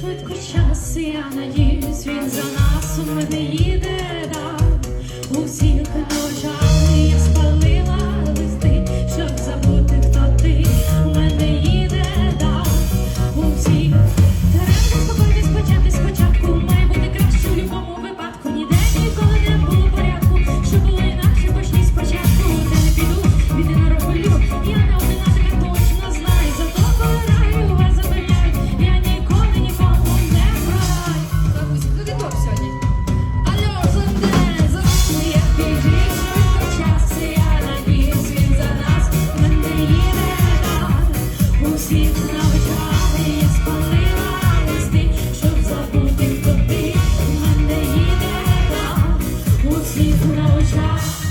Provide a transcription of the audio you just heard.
Швидко час, я надіюсь, він за нас у мене їде, да. у всіх Щоб забути, хто ти, мене їде, у світ на очах.